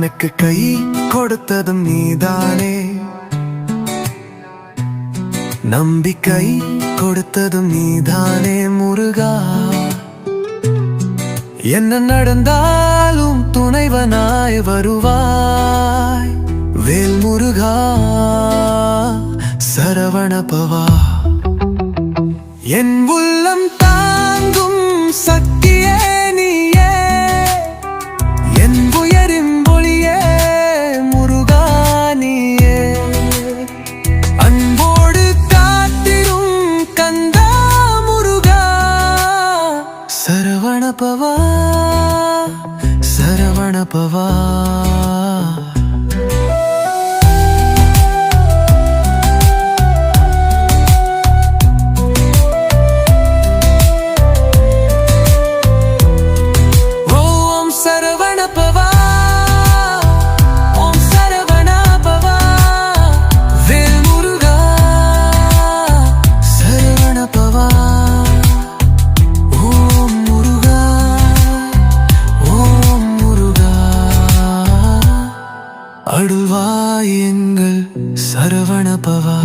எனக்கு கை கொடுத்ததும் நீதானே. நம்பிக்கை கொடுத்ததும் நீதானே முருகா. என்ன நடந்தாலும் துணைவனாய் வருவாய். வேல் முருகா சரவணபவா என் உள்ளம் பவா சரவண பவா. அருள்வாய் எங்கள் சரவணபவா.